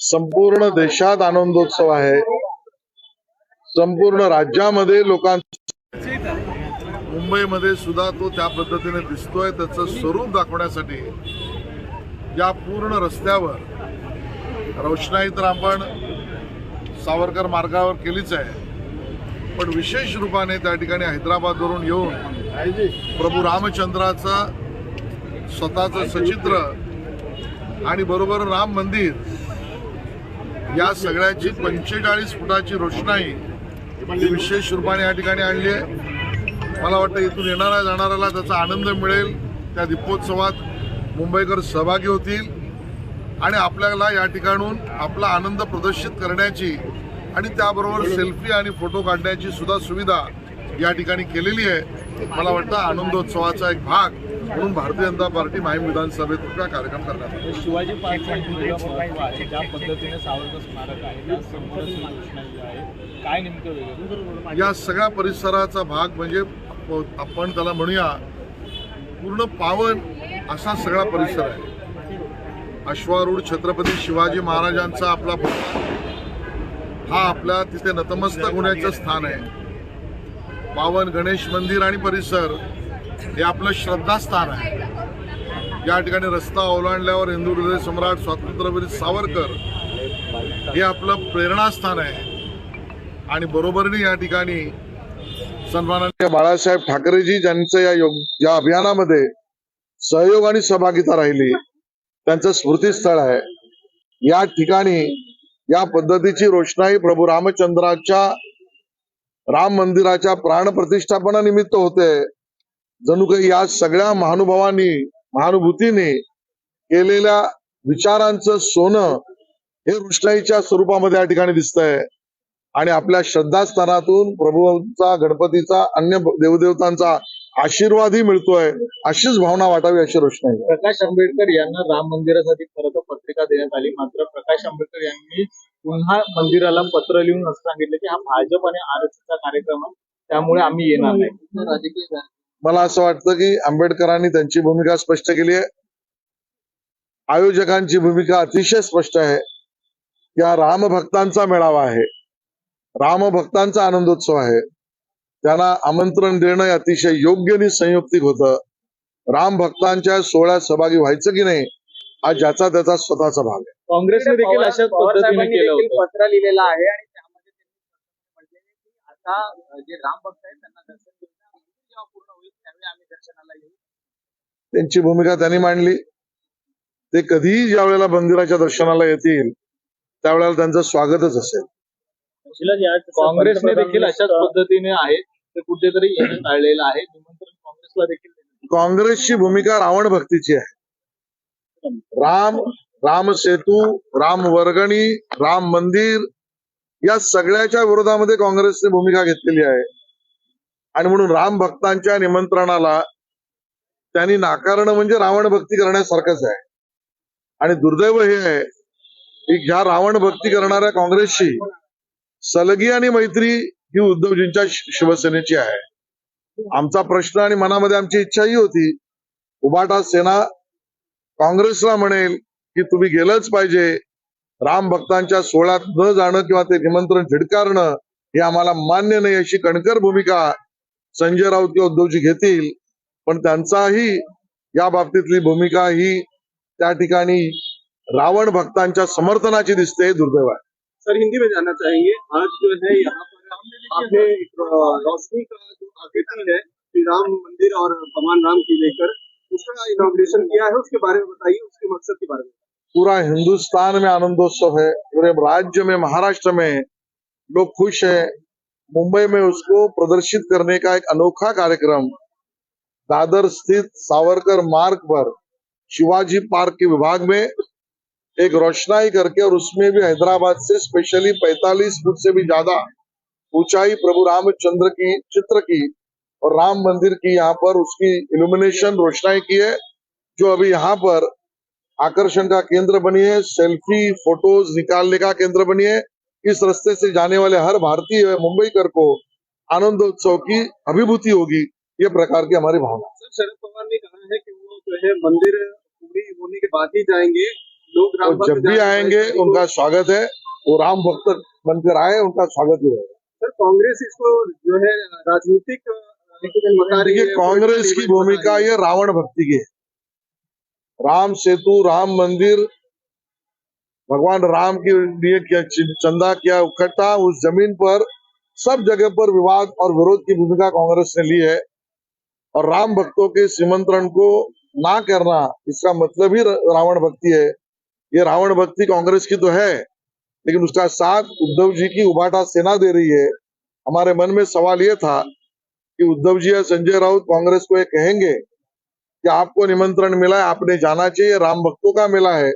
संपूर्ण देशात आनंदोत्सव आहे. संपूर्ण राज्यामध्ये लोकां मुंबईमध्ये सुद्धा तो त्या पद्धतीने दिसतोय त्याचं स्वरूप दाखवण्यासाठी या पूर्ण रस्त्यावर रोषणाई तर आपण सावरकर मार्गावर केलीच आहे. पण विशेष रूपाने त्या ठिकाणी हैदराबादवरून येऊन प्रभू रामचंद्राचा स्वतःचं सचित्र आणि बरोबर राम मंदिर या सगळ्याची पंचेचाळीस फुटाची रोषणाई ही विशेष रूपाने या ठिकाणी आणली आहे. मला वाटतं इथून येणाऱ्या जाणाऱ्याला त्याचा आनंद मिळेल. त्या दीपोत्सवात मुंबईकर सहभागी होतील. आणि आपल्याला या ठिकाणून आपला आनंद प्रदर्शित करण्याची आणि त्याबरोबर सेल्फी आणि फोटो काढण्याची सुद्धा सुविधा या ठिकाणी केलेली आहे. मला वाटतं आनंदोत्सवाचा एक भाग म्हणून भारतीय जनता पार्टी माहीम विधानसभेत हा कार्यक्रम करण्यात आला. शिवाजी ज्या पद्धतीने सावरकर स्मारक आहे काय नेमकं या सगळ्या परिसराचा भाग म्हणजे आपण त्याला म्हणूया पूर्ण पावन असा सगळा परिसर आहे. अश्वारूढ छत्रपती शिवाजी महाराजांचा आपला हा आपल्या तिथे नतमस्तक होण्याचं स्थान आहे. पावन गणेश मंदिर आणि परिसर हे आपलं श्रद्धास्थान आहे. या ठिकाणी रस्ता ओलांडल्यावर हिंदू हृदय सम्राट स्वातंत्र्यवीर सावरकर हे आपलं प्रेरणास्थान आहे. आणि बरोबरीने या ठिकाणी सन्मानाने बाळासाहेब ठाकरेजी ज्यांचं या योग या अभियानामध्ये सहयोग आणि सहभागिता राहिली त्यांचं स्मृतीस्थळ आहे. या ठिकाणी या पद्धतीची रोषणाई प्रभू रामचंद्राच्या राम मंदिराच्या प्राण प्रतिष्ठापनानिमित्त होते. जणू काही या सगळ्या महानुभावांनी महानुभूतीने केलेल्या विचारांचं सोनं हे रोषणाईच्या स्वरूपामध्ये या ठिकाणी दिसतंय. आणि आपल्या श्रद्धास्थानातून प्रभूंचा गणपतीचा अन्य देवदेवतांचा आशीर्वादही मिळतोय अशीच भावना वाटावी अशी रोषणाई. प्रकाश आंबेडकर यांना राम मंदिरासाठी खरं तर पत्रिका देण्यात आली. मात्र प्रकाश आंबेडकर यांनी पुन्हा मंदिराला पत्र लिहून असं सांगितलं की हा भाजप आणि आरक्षणचा कार्यक्रम आहे त्यामुळे आम्ही येणार नाही. राजकीय मला असं वाटतं की आंबेडकरांनी त्यांची भूमिका स्पष्ट केली आहे. आयोजकांची भूमिका अतिशय स्पष्ट आहे. की हा रामभक्तांचा मेळावा आहे. रामभक्तांचा आनंदोत्सव आहे. त्यांना आमंत्रण देणं हे अतिशय योग्य आणि संयुक्तिक होतं. राम भक्तांच्या सोहळ्यात सहभागी व्हायचं की नाही हा ज्याचा त्याचा स्वतःचा भाग आहे. काँग्रेसने देखील अशाच पद्धतीने केलं होतं. पत्र लिहिलेलं आहे आणि त्यामध्ये त्यांनी म्हटलेले की आता जे राम भक्त आहेत त्यांना त्यांची भूमिका त्यांनी मांडली. ते कधीही ज्या वेळेला मंदिराच्या दर्शनाला येतील त्यावेळेला त्यांचं स्वागतच असेल. काँग्रेसने देखील अशाच पद्धतीने आहे ते कुठेतरी येणं टाळलेलं आहे. निमंत्रण काँग्रेसला देखील काँग्रेसची भूमिका रावण भक्तीची आहे. राम राम सेतू राम वर्गणी राम मंदिर या सगळ्याच्या विरोधामध्ये काँग्रेसने भूमिका घेतलेली आहे. आणि म्हणून राम भक्तांच्या निमंत्रणाला त्यांनी नाकारणं म्हणजे रावण भक्ती करण्यासारखंच आहे. आणि दुर्दैव हे आहे की ह्या रावण भक्ती करणाऱ्या काँग्रेसशी सलगी आणि मैत्री ही उद्धवजींच्या शिवसेनेची आहे. आमचा प्रश्न आणि मनामध्ये आमची इच्छा ही होती उबाटा सेना काँग्रेसला म्हणेल की तुम्ही गेलंच पाहिजे राम भक्तांच्या सोहळ्यात न जाणं किंवा ते निमंत्रण झिडकारणं हे आम्हाला मान्य नाही अशी कणकर भूमिका संजय राऊत किंवा उद्धवजी घेतील पण त्यांचाही या बाबतीतली भूमिका ही त्या ठिकाणी रावण भक्तांच्या समर्थनाची दिसते दुर्दैव आहे. सर हिंदी में जानना चाहेंगे। आज जो है यहाँ पर रोशनी का जो आकृति है श्री राम मंदिर और भगवान राम की लेकर उसका इनॉग्रेशन किया है उसके बारे में बताइए उसके मकसद के बारे में। पूरा हिंदुस्तान में आनंदोत्सव है पूरे राज्य में महाराष्ट्र में लोग खुश है। मुंबई में उसको प्रदर्शित करने का एक अनोखा कार्यक्रम, दादर स्थित सावरकर मार्ग पर शिवाजी पार्क के विभाग में एक रोशनाई करके और उसमें भी हैदराबाद से स्पेशली 45 फुट से भी ज़्यादा ऊंचाई प्रभु रामचंद्र की चित्र की और राम मंदिर की यहाँ पर उसकी इल्यूमिनेशन रोशनाई की है, जो अभी यहाँ पर आकर्षण का केंद्र बनी है सेल्फी फ़ोटोज़ निकालने का केंद्र बनी है। इस रास्ते से जाने वाले हर भारतीय मुंबईकर को आनंदोत्सव की अभिभूति होगी ये प्रकार की हमारी भावना शरद पवार ने कहा है कि वो जो है मंदिर पूरी होने के बाद ही जाएँगे। लोग राम भक्त जब भी आएँगे उनका स्वागत है। वो राम भक्त बनकर आए उनका स्वागत ही रहेगा सर कांग्रेस इसको जो है राजनीतिक देखिए कांग्रेस की भूमिका ये रावण भक्ति की है। राम सेतु राम मंदिर भगवान राम के लिए क्या चंदा किया, इकट्ठा उस ज़मीन पर, सब जगह पर विवाद और विरोध की भूमिका कांग्रेस ने ली है। और राम भक्तों के सिमंत्रण को ना करना, इसका मतलब ही रावण भक्ति है। ये रावण भक्ति कांग्रेस की तो है, लेकिन उसका साथ उद्धव जी की उबाटा सेना दे रही है। हमारे मन में सवाल ये था कि उद्धव जी या संजय राउत कांग्रेस को ये कहेंगे कि आपको निमंत्रण मिला है, आपने जाना चाहिए, राम भक्तों का मिला है।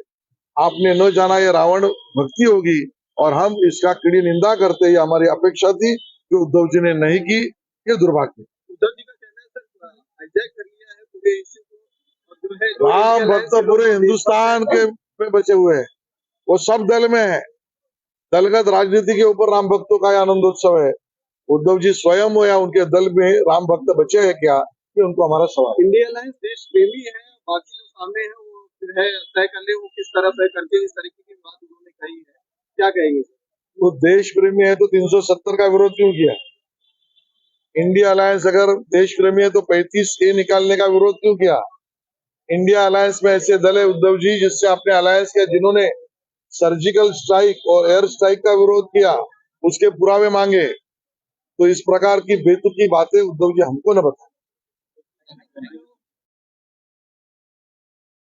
आपने न जाना ये रावण भक्ति होगी और हम इसका कड़ी निंदा करते ये हमारी अपेक्षा थी जो उद्धव जी ने नहीं की ये दुर्भाग्य का को राम भक्त पूरे हिंदुस्तान के में बचे हुए हैं। वो सब दल में है। दलगत राजनीति के ऊपर राम भक्तों का आनंदोत्सव है। उद्धव जी स्वयं हो या उनके दल में राम भक्त बचे हैं क्या ये उनको हमारा सवाल इंडिया अलायंस देश प्रेमी है बाकी जो सामने है वो है, तय कर ले वो किस तरह तय करके इस तरीके की बात उन्होंने कही है। क्या कहेंगे वो देश प्रेमी है तो 370 का विरोध क्यों किया? इंडिया अलायंस अगर देश प्रेमी है तो 35 ए निकालने का विरोध क्यों किया? इंडिया अलायंस में ऐसे दल है, उद्धव जी, जिससे आपने अलायंस के जिन्होंने सर्जिकल स्ट्राइक और एयर स्ट्राइक का विरोध किया, उसके पुरावे मांगे। तो इस प्रकार की बेतुकी बातें उद्धव जी हमको न बताए।